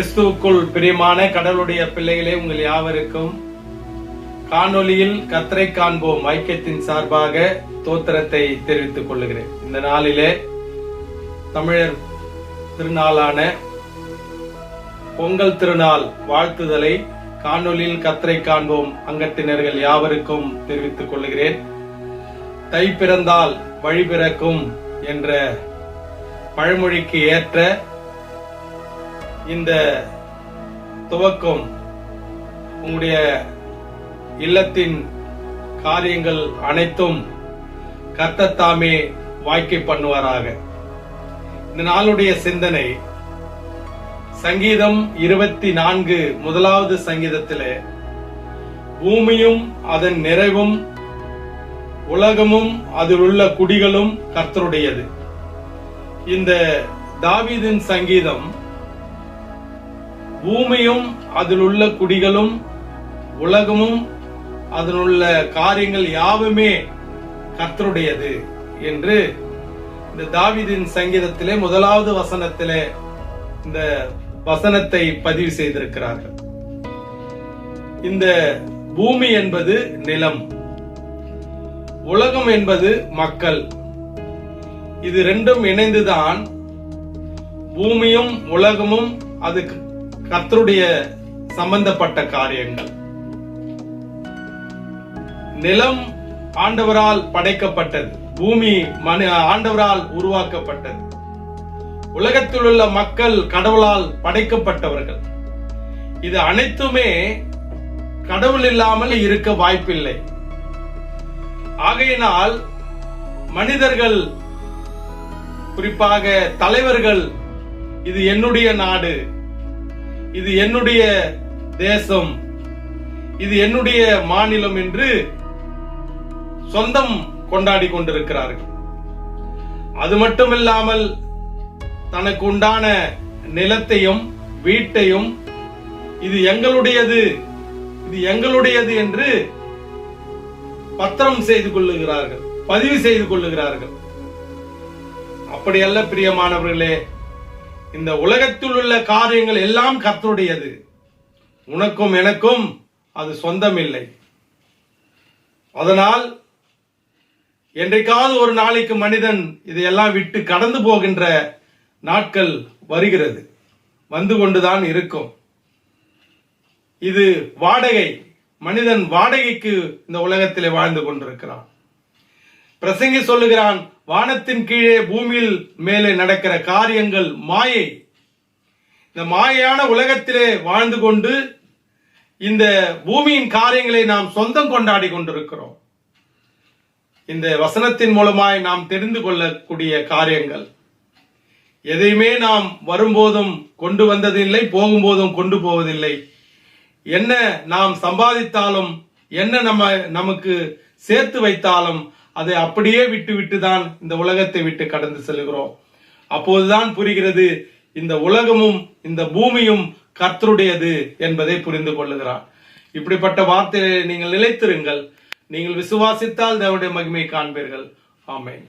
கிறிஸ்துவுக்குள் பிரியமான கடவுளுடைய பிள்ளைகளே உங்கள் யாவருக்கும் காணொலியில் கத்தரை காண்போம் ஐக்கியத்தின் சார்பாக தோத்திரத்தை தெரிவித்துக் கொள்ளுகிறேன். இந்த நாளிலே தமிழர் திருநாளான பொங்கல் திருநாள் வாழ்த்துதலை காணொலியில் கத்தரை காண்போம் அங்கத்தினர்கள் யாவருக்கும் தெரிவித்துக் கொள்ளுகிறேன். தை பிறந்தால் வழி பிறக்கும் என்ற பழமொழிக்கு ஏற்ற இந்த துவக்கம் உங்களுடைய இல்லத்தின் காரியங்கள் அனைத்தும் கர்த்தத்தாமே வாய்க்கை பண்ணுவாராக. இந்த நாளுடைய சிந்தனை சங்கீதம் இருபத்தி நான்கு முதலாவது சங்கீதத்திலே பூமியும் அதன் நிறைவும் உலகமும் அதில் உள்ள குடிகளும் கர்த்தருடையது. இந்த தாவீதின் சங்கீதம் பூமியும் அதில் உள்ள குடிகளும் உலகமும் அதனுள்ள காரியங்கள் யாவுமே கர்த்தருடையது என்று இந்த தாவிதின் சங்கீதத்திலே முதலாவது வசனத்திலே இந்த வசனத்தை பதிவு செய்திருக்கிறார்கள். இந்த பூமி என்பது நிலம். உலகம் என்பது மக்கள். இது ரெண்டும் இணைந்துதான் பூமியும் உலகமும் அது கர்த்தருடைய சம்பந்தப்பட்ட காரியங்கள். நிலம் ஆண்டவரால் படைக்கப்பட்டது. பூமி மனு ஆண்டவரால் உருவாக்கப்பட்டது. உலகத்தில் உள்ள மக்கள் கடவுளால் படைக்கப்பட்டவர்கள். இது அனைத்துமே கடவுள் இல்லாமல் இருக்க வாய்ப்பில்லை. ஆகையினால் மனிதர்கள் குறிப்பாக தலைவர்கள் இது என்னுடைய நாடு. இது என்னுடைய தேசம். இது என்னுடைய மாநிலம் என்று சொந்தம் கொண்டாடி கொண்டிருக்கிறார்கள். அது மட்டுமில்லாமல் தனக்கு உண்டான நிலத்தையும் வீட்டையும் இது எங்களுடையது இது எங்களுடையது என்று பத்திரம் செய்து கொள்ளுகிறார்கள் பதிவு செய்து கொள்ளுகிறார்கள். அப்படியல்ல பிரியமானவர்களே இந்த உலகத்தில் உள்ள காரியங்கள் எல்லாம் கர்த்தருடையது. உனக்கும் எனக்கும் அது சொந்தம் இல்லை அதனால் என்றைக்காவது ஒரு நாளைக்கு மனிதன் இதையெல்லாம் விட்டு கடந்து போகின்ற நாட்கள் வருகிறது. வந்து கொண்டுதான் இருக்கும். இது வாடகை. மனிதன் வாடகைக்கு இந்த உலகத்திலே வாழ்ந்து கொண்டிருக்கிறான். பிரசங்கி சொல்லுகிறான் வானத்தின் கீழே பூமியில் மேலே நடக்கிற காரியங்கள் மாயை. இந்த மாயையான உலகத்திலே வாழ்ந்து கொண்டு இந்த பூமியின் காரியங்களை நாம் சொந்தம் கொண்டாடி கொண்டிருக்கிறோம். இந்த வசனத்தின் மூலமாய் நாம் தெரிந்து கொள்ளக்கூடிய காரியங்கள். எதையுமே நாம் வரும்போதும் கொண்டு வந்ததில்லை போகும்போதும் கொண்டு போவதில்லை. என்ன நாம் சம்பாதித்தாலும் என்ன நம்ம நமக்கு சேர்த்து வைத்தாலும் அதை அப்படியே விட்டு விட்டு தான் இந்த உலகத்தை விட்டு கடந்து செல்கிறோம். அப்போதுதான் புரிகிறது இந்த உலகமும் இந்த பூமியும் கர்த்தருடையது என்பதை புரிந்து கொள்ளுகிறார். இப்படிப்பட்ட வார்த்தையை நீங்கள் நிலைத்திருங்கள். நீங்கள் விசுவாசித்தால் தேவனுடைய மகிமை காண்பீர்கள். ஆமேன்.